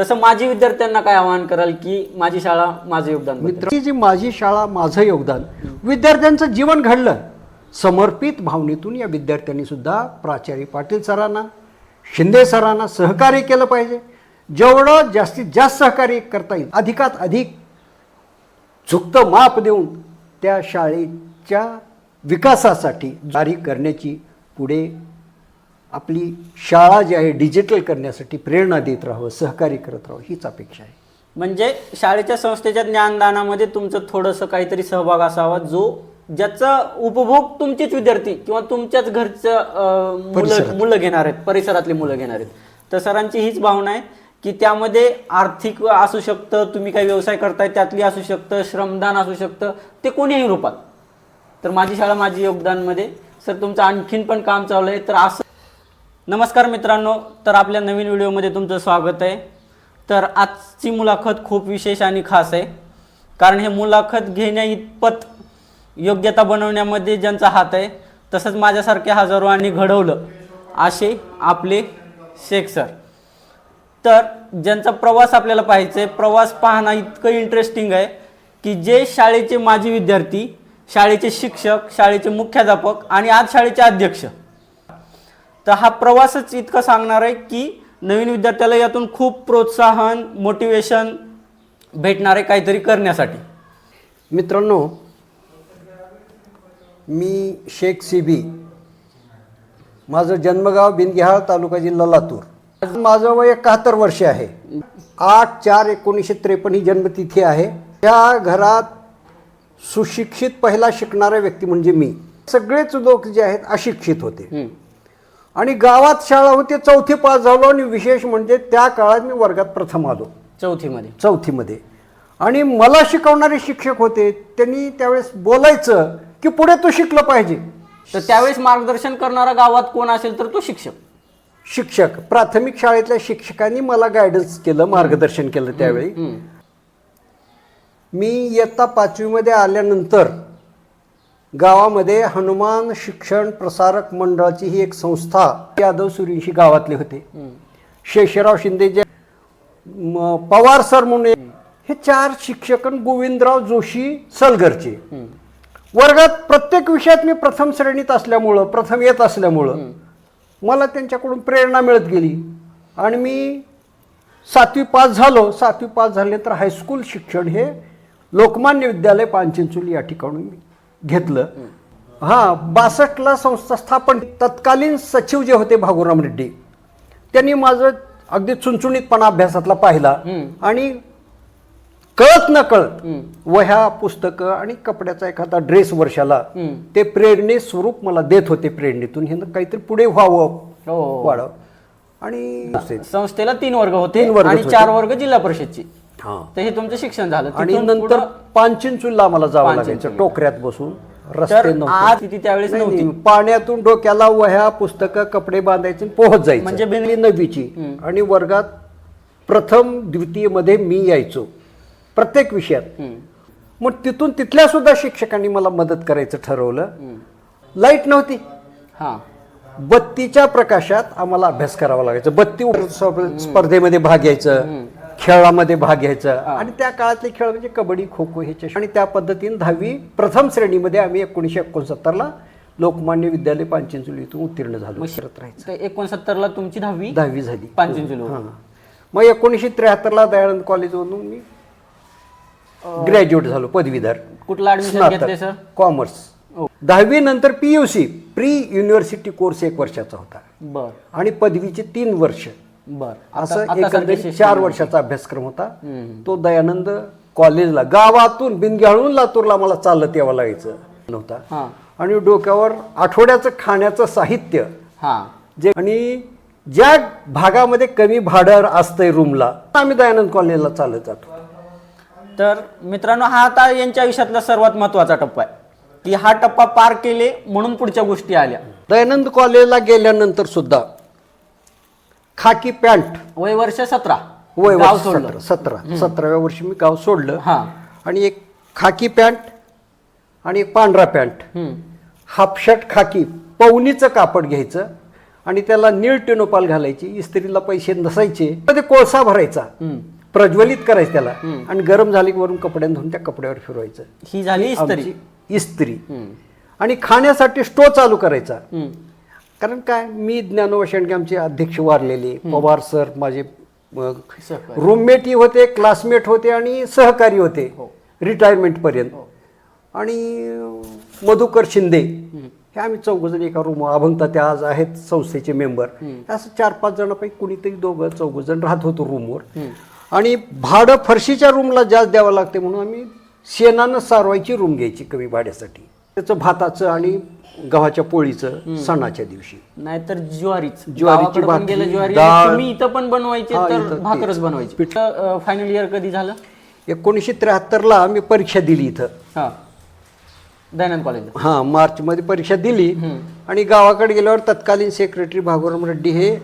तसं माझी विद्यार्थ्यांना काय आवाहन कराल की माझी शाळा माझं योगदान मित्र जी माझी शाळा माझं योगदान विद्यार्थ्यांचं जीवन घडलं समर्पित भावनेतून या विद्यार्थ्यांनी सुद्धा प्राचार्य पाटील सरांना शिंदे सरांना सहकार्य केलं पाहिजे. जेवढं जास्तीत जास्त सहकार्य करता येईल अधिकात अधिक झुकतं माप देऊन त्या शाळेच्या विकासासाठी जारी करण्याची पुढे आपली शाळा जी आहे डिजिटल करण्यासाठी प्रेरणा देत राहावं सहकार्य करत राहावं हीच अपेक्षा आहे. म्हणजे शाळेच्या संस्थेच्या ज्ञानदानामध्ये तुमचं थोडंसं काहीतरी सहभाग असावा जो ज्याचा उपभोग तुमचेच विद्यार्थी किंवा तुमच्याच घरचं मुलं. मुलं घेणार आहेत परिसरातली मुलं घेणार आहेत. तर सरांची हीच भावना आहे की त्यामध्ये आर्थिक असू शकतं तुम्ही काही व्यवसाय करताय त्यातली असू शकतं श्रमदान असू शकतं ते कोणीही रूपात. तर माझी शाळा माझी योगदानमध्ये. सर तुमचं आणखीन पण काम चालू आहे तर असं नमस्कार मित्रांनो तर आपल्या नवीन व्हिडिओमध्ये तुमचं स्वागत आहे. तर आजची मुलाखत खूप विशेष आणि खास आहे. कारण हे मुलाखत घेण्या इतपत योग्यता बनवण्यामध्ये ज्यांचा हात आहे तसंच माझ्यासारखे हजारो आणि घडवलं असे आपले शेख सर तर ज्यांचा प्रवास आपल्याला पाहायचा आहे प्रवास पाहणं इतकं इंटरेस्टिंग आहे की जे शाळेचे माजी विद्यार्थी शाळेचे शिक्षक शाळेचे मुख्याध्यापक आणि आज शाळेचे अध्यक्ष तर हा प्रवासच इतकं सांगणार आहे की नवीन विद्यार्थ्याला यातून खूप प्रोत्साहन मोटिवेशन भेटणार आहे काहीतरी करण्यासाठी. मित्रांनो मी शेख सिबी. माझं जन्मगाव बिनगिहाळ तालुका जिल्हा लातूर. माझं वय एकाहत्तर वर्ष आहे. आठ चार एकोणीसशे त्रेपन्न ही जन्मतिथी आहे. त्या घरात सुशिक्षित पहिला शिकणारा व्यक्ती म्हणजे मी. सगळेच लोक जे आहेत अशिक्षित होते. आणि गावात शाळा होती चौथी पास झालो आणि विशेष म्हणजे त्या काळात मी वर्गात प्रथम आलो. चौथीमध्ये. चौथीमध्ये. आणि मला शिकवणारे शिक्षक होते त्यांनी त्यावेळेस बोलायचं की पुढे तू शिकलं पाहिजे. तर त्यावेळेस मार्गदर्शन करणारा गावात कोण असेल तर तो शिक्षक. शिक्षक. प्राथमिक शाळेतल्या शिक्षकांनी मला गायडन्स केलं मार्गदर्शन केलं त्यावेळी. मी इयत्ता पाचवीमध्ये आल्यानंतर गावामध्ये हनुमान शिक्षण प्रसारक मंडळाची ही एक संस्था यादव सुरींशी गावातले होते. शेषराव शिंदे जे पवार सर म्हणून हे चार शिक्षक गोविंदराव जोशी सलगरचे. वर्गात प्रत्येक विषयात मी प्रथम श्रेणीत असल्यामुळं प्रथम येत असल्यामुळं मला त्यांच्याकडून प्रेरणा मिळत गेली. आणि मी सातवी पास झालो. सातवी पास झाल्यानंतर हायस्कूल शिक्षण हे लोकमान्य विद्यालय पानचिंचोली या ठिकाणी मी घेतलं हां बासष्टला संस्था स्थापन तत्कालीन सचिव जे होते भागोराम रेड्डी त्यांनी माझं अगदी चुणचुणीतपणा अभ्यासातला पाहिला. आणि कळत न कळत. वह्या पुस्तकं आणि कपड्याचा एखादा ड्रेस वर्षाला. ते प्रेरणे स्वरूप मला देत होते प्रेरणेतून हे काहीतरी पुढे व्हावं हो. वाढावं आणि संस्थेला तीन वर्ग होते तीन वर्ग आणि. चार वर्ग जिल्हा परिषदची हा. तर हे तुमचं शिक्षण झालं. आणि तिथून नंतर पुढं- पानचिंचूला मला जावं लागायचं. टोकऱ्यात बसून. तर रस्ते आज नव्हते. तिथे त्यावेळेस नाही, नव्हती? नाही, पाण्यातून डोक्याला वह्या पुस्तकं कपडे बांधायचे आणि पोहत जायचं. म्हणजे बिन- नववीची. आणि वर्गात प्रथम द्वितीयमध्ये मी यायचो. प्रत्येक विषयात. हम्म. मग तिथून तिथल्या सुद्धा शिक्षकांनी मला मदत करायचं ठरवलं. लाइट नव्हती. हा. बत्तीच्या प्रकाशात आम्हाला अभ्यास करावा लागायचा. बत्ती उप- स्पर्धेमध्ये भाग घ्यायचं खेळामध्ये भाग घ्यायचा. आणि त्या काळातले खेळ म्हणजे कबड्डी खो खो ह्याच्या आणि त्या पद्धतीने दहावी प्रथम श्रेणीमध्ये आम्ही एकोणीसशे एकोणसत्तरला लोकमान्य विद्यालय पांचिंचोली इथून उत्तीर्ण झालो. करत राहायचं. तर एकोणसत्तर ला तुमची दहावी? दहावी झाली. पांचिंचोली हां. मग एकोणीसशे त्र्याहत्तरला दयानंद कॉलेजमधून मी ग्रॅज्युएट झालो पदवीधर. कुठलं ऍडमिशन घेतले सर कॉमर्स. दहावी नंतर पीयूसी प्री युनिव्हर्सिटी कोर्स एक वर्षाचा होता. बर. आणि पदवीचे तीन वर्ष. बर. असं एकंदरीत चार वर्षाचा अभ्यासक्रम होता. तो दयानंद कॉलेजला गावातून बिनग्याळून लातूरला मला चालत यावं लागायचं. नव्हता. आणि डोक्यावर आठवड्याचं खाण्याचं साहित्य. हा. जे आणि ज्या भागामध्ये कमी भाडं असतंय रूमला आम्ही दयानंद कॉलेजला चालत जातो. तर मित्रांनो हा आता यांच्या आयुष्यातला सर्वात महत्त्वाचा टप्पा आहे. की हा टप्पा पार केले म्हणून पुढच्या गोष्टी आल्या. दयानंद कॉलेजला गेल्यानंतर सुद्धा खाकी पॅन्ट. वय वर्ष सतरा. वय गाव वर्ष सोडलं. सतरा. सतरा. सतराव्या वर्षी मी गाव सोडलं. हा. आणि एक खाकी पॅन्ट आणि एक पांढरा पॅन्ट. हम्म. हाफशर्ट खाकी. पवनीचं कापड घ्यायचं आणि त्याला नीळ टेनोपाल घालायची. इस्त्रीला पैसे नसायचे. तर ते कोळसा भरायचा. हम्म. प्रज्वलित करायचं त्याला. आणि गरम झाले की वरून कपड्यानं धुवून त्या कपड्यावर फिरवायचं. ही झाली इस्त्री. आमची इस्त्री. हम्म. आणि खाण्यासाठी स्टो चालू करायचा. हम्म. कारण काय? मी ज्ञानोबा शेंडके आमचे अध्यक्ष वारलेले. पवार सर माझे. रूममेटही होते क्लासमेट होते आणि सहकारी होते. हो. रिटायरमेंट पर्यंत. आणि मधुकर शिंदे. हे आम्ही चौघजण एका रूम अभंगता त्या आज आहेत संस्थेचे मेंबर असं चार पाच जणांपैकी कुणीतरी दोघं चौघजण राहत होतो रूमवर आणि भाडं फरशीच्या रूमला जास्त द्यावं लागते म्हणून आम्ही शेणानं सारवायची रूम घ्यायची कमी भाड्यासाठी. त्याचं भाताचं आणि गव्हाच्या पोळीचं सणाच्या दिवशी. नाहीतर ज्वारीच. ज्वारीची गावाकडे पण भाकरी, गेलं ज्वारी डाळ. तुम्ही इथं पण बनवायचे हा, तर इथं भाकरच तेच. बनवायची फायनल इयर कधी झालं? एकोणीसशे त्र्याहत्तरला आम्ही परीक्षा दिली इथं. हा. दयानंद कॉलेज हां मार्चमध्ये परीक्षा दिली. आणि गावाकडे गेल्यावर तत्कालीन सेक्रेटरी भागवराम रेड्डी हे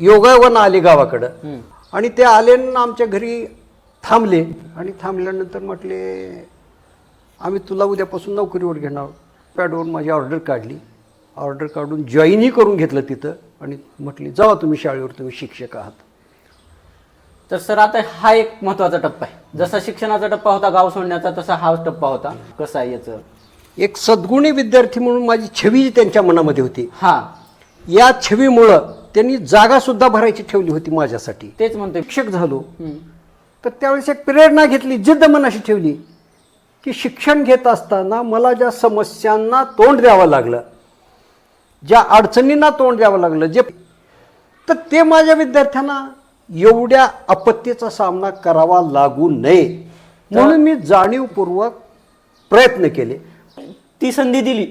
योगायोगानं आले गावाकडं. आणि ते आले आमच्या घरी थांबले. आणि थांबल्यानंतर म्हटले आम्ही तुला उद्यापासून नोकरीवर घेणार. पॅडवर माझी ऑर्डर काढली. ऑर्डर काढून जॉईनही करून घेतलं तिथं आणि म्हटली जावा तुम्ही शाळेवर तुम्ही शिक्षक आहात. तर सर आता हा एक महत्त्वाचा टप्पा आहे. जसा शिक्षणाचा टप्पा होता गाव सोडण्याचा तसा हा टप्पा होता. कसा आहे याचं? एक सद्गुणी विद्यार्थी म्हणून माझी छवी त्यांच्या मनामध्ये होती. हा. या छवीमुळं त्यांनी जागा सुद्धा भरायची ठेवली होती माझ्यासाठी. तेच म्हणतोय. शिक्षक झालो. तर त्यावेळेस एक प्रेरणा घेतली जिद्द मनाशी ठेवली. की शिक्षण घेत असताना मला ज्या समस्यांना तोंड द्यावं लागलं ज्या अडचणींना तोंड द्यावं लागलं जे तर ते माझ्या विद्यार्थ्यांना एवढ्या आपत्तीचा सामना करावा लागू नये म्हणून मी जाणीवपूर्वक प्रयत्न केले. ती संधी दिली.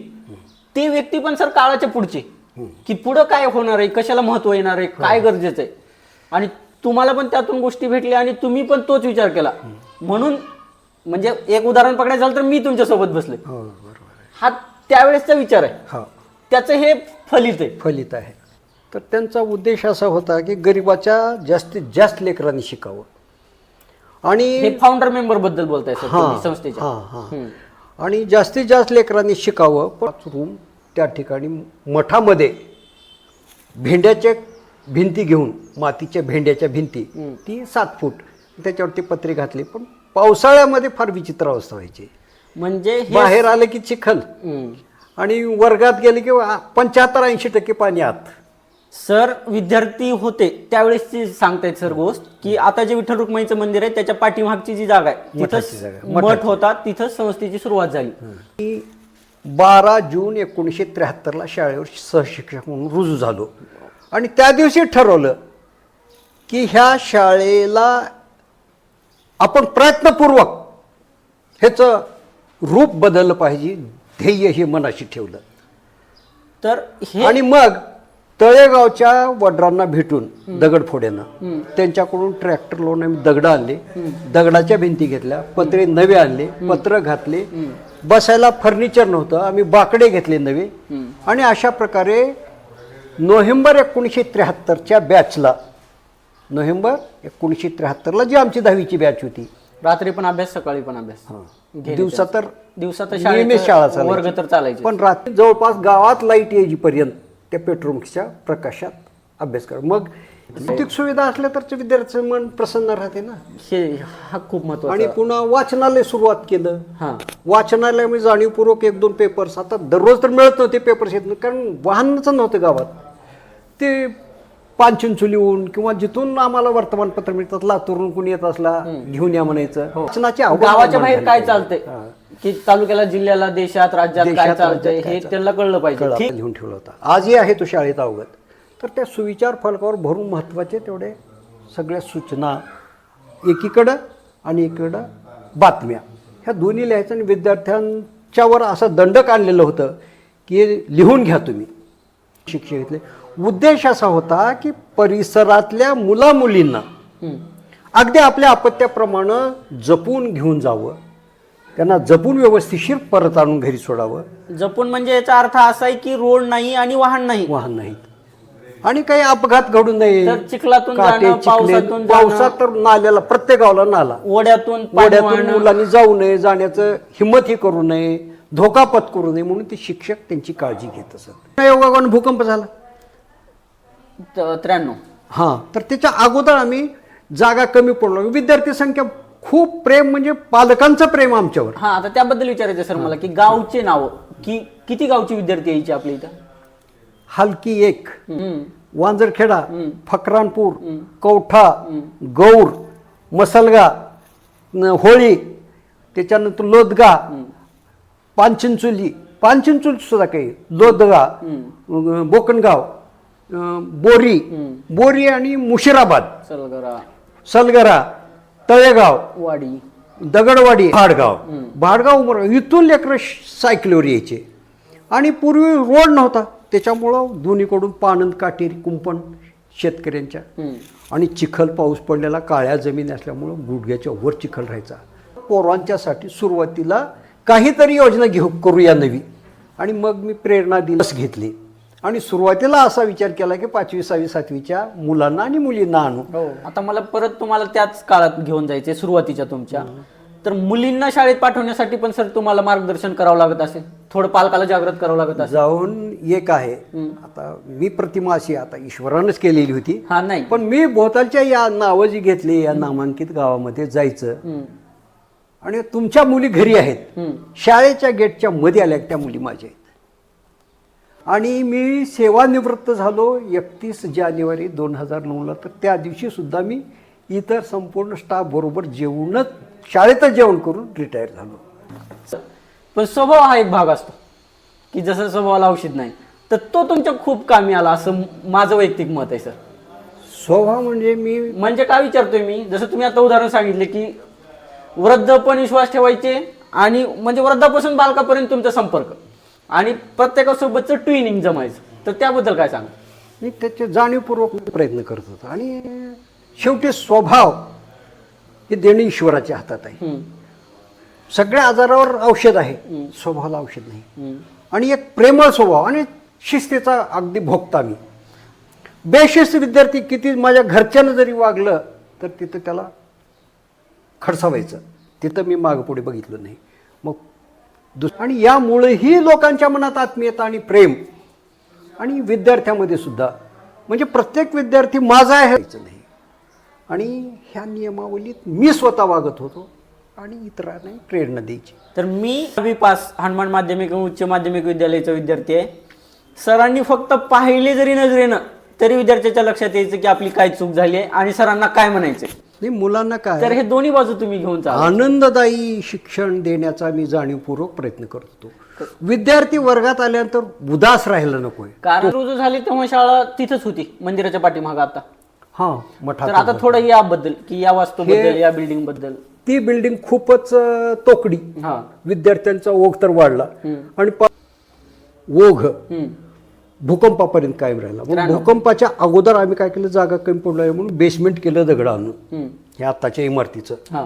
ती व्यक्ती पण सर काळाच्या पुढची. की पुढं काय होणार आहे कशाला महत्त्व येणार आहे काय गरजेचं आहे? आणि तुम्हाला पण त्यातून गोष्टी भेटल्या आणि तुम्ही पण तोच विचार केला. म्हणून म्हणजे एक उदाहरण पकडायचं झालं तर मी तुमच्यासोबत बसले हा त्यावेळेसचा विचार आहे. हा. त्याचं हे फलित आहे. फलित आहे. तर त्यांचा उद्देश असा होता की गरिबाच्या जास्तीत जास्त लेकरांनी शिकावं. आणि हे फाउंडर मेंबरबद्दल बोलताय सर हां तुम्ही संस्थेच्या. हां हां. हम्म. आणि जास्तीत जास्त लेकरांनी शिकावं पाच रूम त्या ठिकाणी मठामध्ये भेंड्याच्या भिंती घेऊन मातीच्या भेंड्याच्या भिंती ती सात फूट त्याच्यावरती पत्रे घातले. पण पावसाळ्यामध्ये फार विचित्र अवस्था व्हायची. म्हणजे हे बाहेर आलं की चिखल. हम्म. आणि वर्गात गेले की पंच्याहत्तर ऐंशी टक्के पाणी आत. सर विद्यार्थी होते त्यावेळेसची सांगतायत सर गोष्ट की आता जे विठ्ठल रुक्माईचं मंदिर आहे त्याच्या पाठीमागची जी जागा आहे मठाची जागा, तिथं मठ होता तिथं संस्थेची सुरुवात झाली. मी बारा जून एकोणीसशे त्र्याहत्तरला शाळेवर सहशिक्षक म्हणून रुजू झालो. आणि त्या दिवशी ठरवलं की ह्या शाळेला आपण प्रयत्नपूर्वक ह्याचं रूप बदललं पाहिजे ध्येय हे मनाशी ठेवलं. तर हे आणि मग तळेगावच्या वडिलांना भेटून दगडफोड्यांना त्यांच्याकडून ट्रॅक्टर लोन आम्ही दगड आणले दगडाच्या भिंती घेतल्या पत्रे नवे आणले पत्र घातले. बसायला फर्निचर नव्हतं आम्ही बाकडे घेतले नवे. आणि अशा प्रकारे नोव्हेंबर एकोणीसशे त्र्याहत्तरच्या बॅचला नोव्हेंबर एकोणीसशे त्र्याहत्तरला जी आमची दहावीची बॅच होती. रात्री पण अभ्यास सकाळी पण अभ्यास. गेले दिवसा तर दिवसा तर नियमित शाळेचं शाळा चालायची. वर्ग तर चालायचे पण रात्री जवळपास गावात लाइट येईपर्यंत त्या पेट्रोलच्या प्रकाशात अभ्यास कर. मग भौतिक सुविधा असल्या तर विद्यार्थ्याचं मन प्रसन्न राहते ना. हे हा खूप आणि महत्त्वाचा पुन्हा वाचनालय सुरुवात केलं. हा. वाचनालय मी जाणीवपूर्वक एक दोन पेपर्स आता दररोज तर मिळत नव्हते पेपर्स येत नव्हते कारण वाहनच नव्हतं गावात. ते पानचिंचुलीहून किंवा जिथून आम्हाला वर्तमानपत्र मिळतात लातूरून कुणी येत असला घेऊन या म्हणायचं. वाचनाची हो. गावाच्या बाहेर काय. चालतंय? की तालुक्याला जिल्ह्याला देशात राज्यात काय देशात, चालतंय राज्यात हे. त्यांना कळलं पाहिजे. कळा ठीक. लिहून ठेवला होता. आजही आहे तो शाळेत अवगत. तर त्या सुविचार फलकावर भरून महत्त्वाचे तेवढे सगळ्या सूचना एकीकडं आणि एकीकडं बातम्या. ह्या दोन्ही लिहायचं आणि विद्यार्थ्यांच्यावर असं दंडक आणलेलं होतं की लिहून घ्या तुम्ही. शिक्षक घेतले उद्देश असा होता की परिसरातल्या मुलामुलींना. अगदी आपल्या अपत्याप्रमाणे जपून घेऊन जावं. त्यांना जपून व्यवस्थिशीर परत आणून घरी सोडावं. जपून म्हणजे याचा अर्थ असा आहे की रोड नाही आणि वाहन नाही. वाहन नाहीत. आणि काही अपघात घडू नये. तर चिखलातून काटे, जाणं, चिखले, पावसातून जाणं. पावसात तर नाल्याला प्रत्येक गावाला नाला. ओढ्यातून पाणी वाहणं. मुलांनी जाऊ नये जाण्याचं हिंमतही करू नये धोका पत्करू नये म्हणून ते शिक्षक त्यांची काळजी घेत असत. योगाने भूकंप झाला. त्र्याण्णव. हां तर त्याच्या अगोदर आम्ही जागा कमी पडलो. विद्यार्थी संख्या खूप प्रेम म्हणजे पालकांचं प्रेम आमच्यावर. हा आता त्याबद्दल विचारायचं सर मला की गावचे नाव की किती गावची विद्यार्थी यायचे आपल्या इथं? हलकी एक. वांजरखेडा फकरानपूर कवठा गौर मसलगा होळी त्याच्यानंतर लोदगा पानचिंचोली पानचिंचोली सुद्धा काही लोदगा बोकणगाव बोरी. बोरी आणि मुशिराबाद. सलगरा. सलगरा तळेगाव. वाडी. दगडवाडी भाडगाव. भाडगाव उमर इथून लेकरं सायकलीवर यायचे. आणि पूर्वी रोड नव्हता. त्याच्यामुळं दोन्हीकडून पानंद काटेरी कुंपण शेतकऱ्यांच्या. आणि चिखल पाऊस पडलेला काळ्या जमीन असल्यामुळं गुडघ्याच्या वर चिखल राहायचा. पोरांच्यासाठी सुरुवातीला काहीतरी योजना घेऊ करूया नवी. आणि मग मी प्रेरणा दिवस घेतली. आणि सुरुवातीला असा विचार केला की पाचवी सहावी सातवीच्या मुलांना आणि मुलींना आणू. हो. आता मला परत तुम्हाला त्याच काळात घेऊन जायचे सुरुवातीच्या तुमच्या. तर मुलींना शाळेत पाठवण्यासाठी पण सर तुम्हाला मार्गदर्शन करावं लागत असेल? थोडं पालकाला जागृत करावं लागत असेल? जाऊन एक आहे. आता मी प्रतिमा अशी आता ईश्वरानंच केलेली होती. हा नाही. पण मी भोवतालच्या या नावं जी घेतली या नामांकित गावामध्ये जायचं. आणि तुमच्या मुली घरी आहेत. शाळेच्या गेटच्या मध्ये आल्या त्या मुली माझ्या. आणि मी सेवानिवृत्त झालो एकतीस जानेवारी दोन हजार नऊला. तर त्या दिवशी सुद्धा मी इतर संपूर्ण स्टाफ बरोबर जेवूनच शाळेतच जेवण करून रिटायर झालो. पण स्वभाव हा एक भाग असतो की जसं स्वभावाला औषध नाही तर तो तुमच्या खूप कामी आला असं माझं वैयक्तिक मत आहे सर. स्वभाव म्हणजे मी म्हणजे काय विचारतोय मी जसं तुम्ही आता उदाहरण सांगितले की वृद्ध पण विश्वास ठेवायचे आणि म्हणजे वृद्धापासून बालकापर्यंत तुमचा संपर्क. आणि प्रत्येकासोबतचं ट्विनिंग जमायचं. तर त्याबद्दल काय सांगा? मी त्याचे जाणीवपूर्वक प्रयत्न करत होतो. आणि शेवटी स्वभाव हे देणे ईश्वराच्या हातात आहे. सगळ्या आजारावर औषध आहे. स्वभावाला औषध नाही. आणि एक प्रेमळ स्वभाव आणि शिस्तीचा अगदी भोगता मी. बेशिस्त विद्यार्थी किती माझ्या घरच्यानं जरी वागलं तर तिथं त्याला खडसावायचं. तिथं मी मागं पुढे बघितलं नाही. आणि यामुळेही लोकांच्या मनात आत्मीयता आणि प्रेम आणि विद्यार्थ्यामध्ये सुद्धा म्हणजे प्रत्येक विद्यार्थी माझा आहे. नाही आणि ह्या नियमावलीत मी स्वतः वागत होतो आणि इतरांनाही प्रेरणा द्यायची. तर मी दहावी पास हनुमान माध्यमिक उच्च माध्यमिक विद्यालयाचा विद्यार्थी आहे. सरांनी फक्त पाहिले जरी नजरेनं तरी विद्यार्थ्याच्या लक्षात यायचं की आपली काय चूक झाली आहे आणि सरांना काय म्हणायचं नाही मुलांना काय? तर हे दोन्ही बाजू तुम्ही घेऊन चाला. आनंददायी शिक्षण देण्याचा मी जाणीवपूर्वक प्रयत्न करत. विद्यार्थी वर्गात आल्यानंतर उदास राहायला नकोय. कारण रुजू झाली तेव्हा शाळा तिथंच होती मंदिराच्या पाठीमागं आता. हा तर मठात आता थोडं याबद्दल की या वास्तूबद्दल या बिल्डिंगबद्दल ती बिल्डिंग खूपच अं, तोकडी. हा. विद्यार्थ्यांचा ओघ तर वाढला. आणि प- ओघ. हम्म. भूकंपापर्यंत कायम राहिला. मग भूकंपाच्या अगोदर आम्ही काय केलं? जागा कमी पडलो आहे म्हणून बेसमेंट केलं दगड आणून. हे आत्ताच्या इमारतीचं. हा.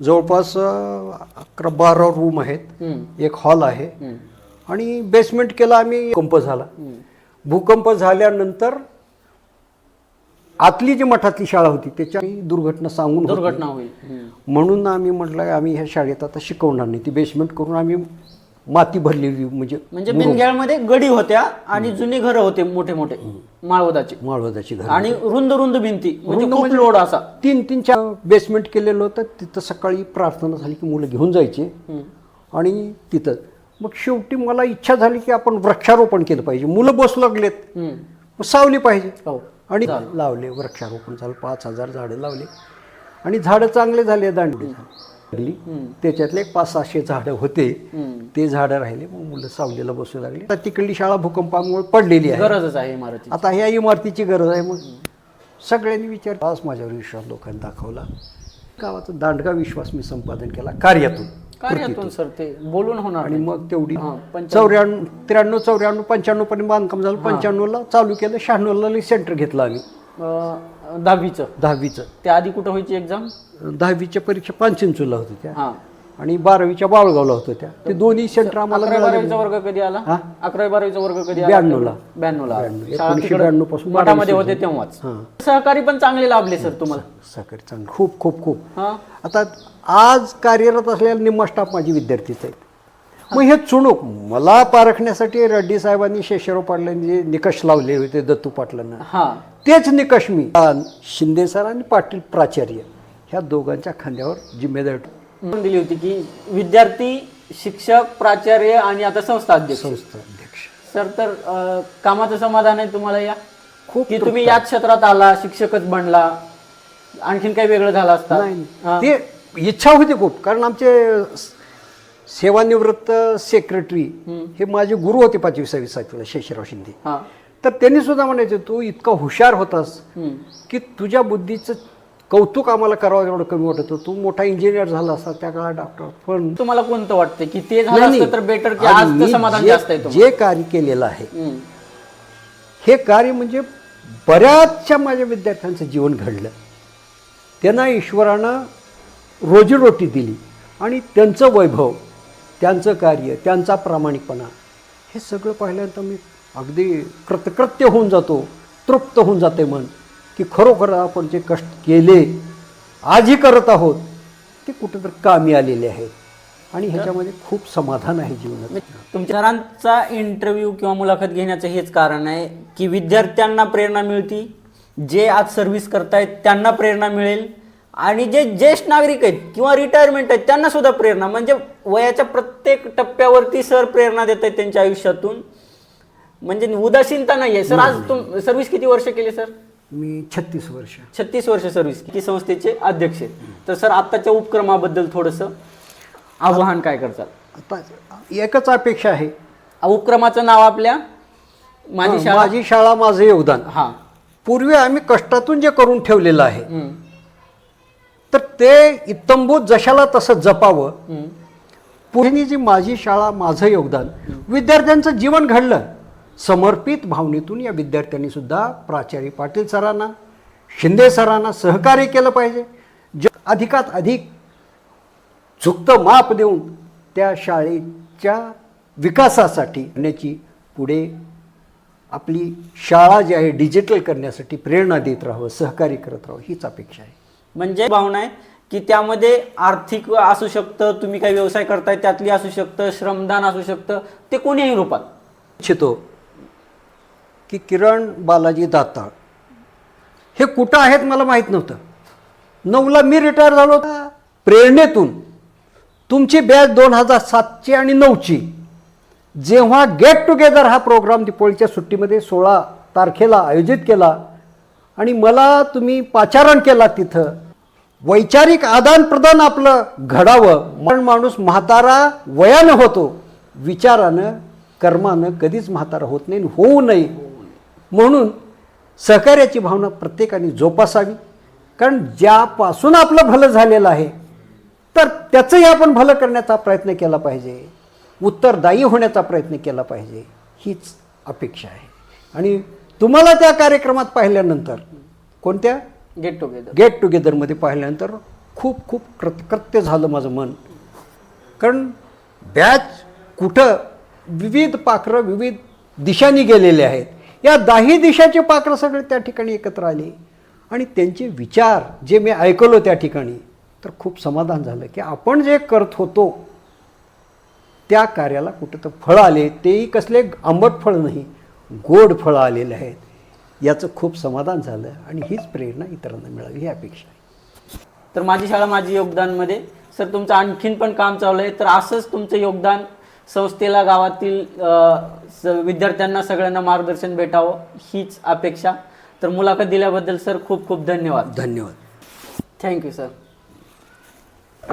जवळपास अकरा बारा रूम आहेत. एक हॉल आहे. आणि बेसमेंट केला आम्ही भूकंप झाला. भूकंप झाल्यानंतर आतली जी मठातली शाळा होती त्याच्या दुर्घटना सांगून दुर्घटना होईल. म्हणून आम्ही म्हटलं आम्ही ह्या शाळेत आता शिकवणार नाही. ती बेसमेंट करून आम्ही माती भरलेली म्हणजे म्हणजे बिनग्याळमध्ये गडी होत्या आणि जुने घरं होते मोठे मोठे माळवदाचे. माळवदाची घर आणि रुंद रुंद भिंती म्हणजे खूप म्हणजे- लोड असा. तीन तीन चार बेसमेंट केलेलं होतं. तिथं सकाळी प्रार्थना झाली की मुलं घेऊन जायचे. आणि तिथं. मग शेवटी मला इच्छा झाली की आपण वृक्षारोपण केलं पाहिजे. मुलं बसू लागलेत. सावली पाहिजे. हो. आणि लावले वृक्षारोपण झालं. पाच हजार झाडं लावले. आणि झाडं चांगले झाले दांडी लागली. त्याच्यातले एक पाच सहाशे झाडं होते. ते झाडं राहिले मग मुलं सावलीला बसू लागले. आता तिकडली शाळा भूकंपामुळे पडलेली आहे. गरजच आहे इमारती आता ह्या इमारतीची गरज आहे मग. सगळ्यांनी विचार आज माझ्यावर विश्वास लोकांनी दाखवला. गावाचा दांडगा विश्वास मी संपादन केला कार्यातून कार्यातून सर ते बोलून होणार आणि. मग तेवढी. चौऱ्याण्णव त्र्याण्णव चौऱ्याण्णव पंच्याण्णव पर्यंत बांधकाम झालं पंच्याण्णवला चालू केलं शहाण्णवला सेंटर घेतलं आम्ही. दहावीचं. दहावीचं. त्या आधी कुठं व्हायची एक्झाम दहावीच्या परीक्षा पानचिंचूला होत्या त्या. हा. आणि बारावीच्या बाळगावला होत्या त्या. ते दोन्ही सेंटर आम्हाला अकरावी मिळाले बारावीचा वर्ग कधी आला? हा? अकरावी बारावीचा वर्ग कधी आला? ब्याण्णवला. ब्याण्णवला. ब्याण्णव. एकोणीसशे पासून मठामध्ये होते तेव्हाच. हां. सहकारी पण चांगले लाभले सर तुम्हाला. साखर चांगलं. खूप खूप खूप. हा. आता आज कार्यरत असलेला निम्मा स्टाफ माझी विद्यार्थीच आहेत. मग हे चुणूक. मला पारखण्यासाठी रेड्डी साहेबांनी शेषराव पाटलांनी निकष लावले होते दत्तू पाटलांना हा. तेच निकष मी शिंदे सर आणि पाटील प्राचार्य ह्या दोघांच्या खांद्यावर जिम्मेदारी दिली होती की विद्यार्थी शिक्षक प्राचार्य आणि आता संस्था अध्यक्ष. संस्था अध्यक्ष. सर तर कामाचं समाधान आहे तुम्हाला या? खूप की तुम्ही याच क्षेत्रात आला शिक्षकच बनला आणखीन काही वेगळं झालं असतं. ते इच्छा होती खूप. कारण आमचे सेवानिवृत्त सेक्रेटरी हे माझे गुरु होते पाचवी सहावी सातवीला शेषराव शिंदे. तर त्यांनी सुद्धा म्हणायचे तू इतका हुशार होतास. की तुझ्या बुद्धीचं कौतुक आम्हाला करावं एवढं कमी वाटत. तू मोठा इंजिनियर झाला असता त्या काळात डॉक्टर पण तुम्हाला कोणतं वाटतं की ते झालं तर बेटर की आज समाधान जे- जास्त आहे जे कार्य केलेलं आहे. हे कार्य म्हणजे बऱ्याचशा माझ्या विद्यार्थ्यांचं जीवन घडलं. त्यांना ईश्वरानं रोजीरोटी दिली आणि त्यांचं वैभव त्यांचं कार्य त्यांचा प्रामाणिकपणा हे सगळं पाहिल्यानंतर मी अगदी कृतकृत्य होऊन जातो तृप्त होऊन जाते मन की खरोखर आपण जे कष्ट केले आजही करत आहोत ते कुठंतरी कामी आलेले आहेत आणि ह्याच्यामध्ये खूप समाधान आहे जीवनात. तुमच्या सरांचा इंटरव्ह्यू किंवा मुलाखत घेण्याचं हेच कारण आहे की विद्यार्थ्यांना प्रेरणा मिळती जे आज सर्व्हिस करतायत त्यांना प्रेरणा मिळेल आणि जे ज्येष्ठ नागरिक आहेत किंवा रिटायरमेंट आहेत त्यांना सुद्धा प्रेरणा. म्हणजे वयाच्या प्रत्येक टप्प्यावरती सर प्रेरणा देत आहेत त्यांच्या आयुष्यातून. म्हणजे उदासीनता नाही आहे. सर आज तुम सर्व्हिस किती वर्ष केली सर? मी छत्तीस वर्ष. छत्तीस वर्ष सर्व्हिस की संस्थेचे अध्यक्ष आहेत? तर सर आत्ताच्या उपक्रमाबद्दल थोडंसं आव्हान काय करतात? आता एकच अपेक्षा आहे. उपक्रमाचं नाव आपल्या? माझी शाळा? माझी शाळा माझं योगदान. हा. पूर्वी आम्ही कष्टातून जे करून ठेवलेलं आहे तर ते इत्तंभूत जशाला तसं जपावं. पुढे जी माझी शाळा माझं योगदान विद्यार्थ्यांचं जीवन घडलं. समर्पित भावनेतून या विद्यार्थ्यांनी सुद्धा प्राचार्य पाटील सरांना शिंदे सरांना सहकार्य केलं पाहिजे. ज अधिकात अधिक झुकतं माप देऊन त्या शाळेच्या विकासासाठी करण्याची पुढे आपली शाळा जी आहे डिजिटल करण्यासाठी प्रेरणा देत राहावं सहकार्य करत राहावं हीच अपेक्षा आहे. म्हणजे भावना आहे की त्यामध्ये आर्थिक असू शकतं तुम्ही काही व्यवसाय करताय त्यातली असू शकतं श्रमदान असू शकतं ते कोणीही रूपात. इच्छितो की किरण बालाजी दाताळ हे कुठं आहेत मला माहीत नव्हतं. नऊला मी रिटायर झालो प्रेरणेतून तुमची बॅच दोन हजार सातची आणि नऊची जेव्हा गेट टुगेदर हा प्रोग्राम दिपोळीच्या सुट्टीमध्ये सोळा तारखेला आयोजित केला आणि मला तुम्ही पाचारण केला तिथं वैचारिक आदानप्रदान आपलं घडावं. म्हणून माणूस म्हातारा वयानं होतो. विचारानं कर्मानं कधीच म्हातारा होत नाही आणि होऊ नये. म्हणून सहकार्याची भावना प्रत्येकाने जोपासावी. कारण ज्यापासून आपलं भलं झालेलं आहे तर त्याचंही आपण भलं करण्याचा प्रयत्न केला पाहिजे. उत्तरदायी होण्याचा प्रयत्न केला पाहिजे. हीच अपेक्षा आहे. आणि तुम्हाला त्या कार्यक्रमात पाहिल्यानंतर कोणत्या? गेट टुगेदर गेट टुगेदरमध्ये पाहिल्यानंतर खूप खूप कृतकृत्य झालं माझं मन. कारण बॅच कुठं विविध पाखरं विविध दिशांनी गेलेले आहेत. या दाही दिशाचे पाखरं सगळे त्या ठिकाणी एकत्र आले. आणि त्यांचे विचार जे मी ऐकलो त्या ठिकाणी तर खूप समाधान झालं की आपण जे करत होतो त्या कार्याला कुठं तर फळं आले. तेही कसले आंबट फळ नाही गोड फळं आलेले आहेत. याचं खूप समाधान झालं आणि हीच प्रेरणा इतरांना मिळावी ही अपेक्षा आहे. तर माझी शाळा माझी योगदानमध्ये. सर तुमचं आणखीन पण काम चालू आहे. तर असंच तुमचं योगदान संस्थेला गावातील विद्यार्थ्यांना सगळ्यांना मार्गदर्शन भेटावं हीच अपेक्षा. तर मुलाखत दिल्याबद्दल सर खूप खूप धन्यवाद. धन्यवाद. Thank you sir.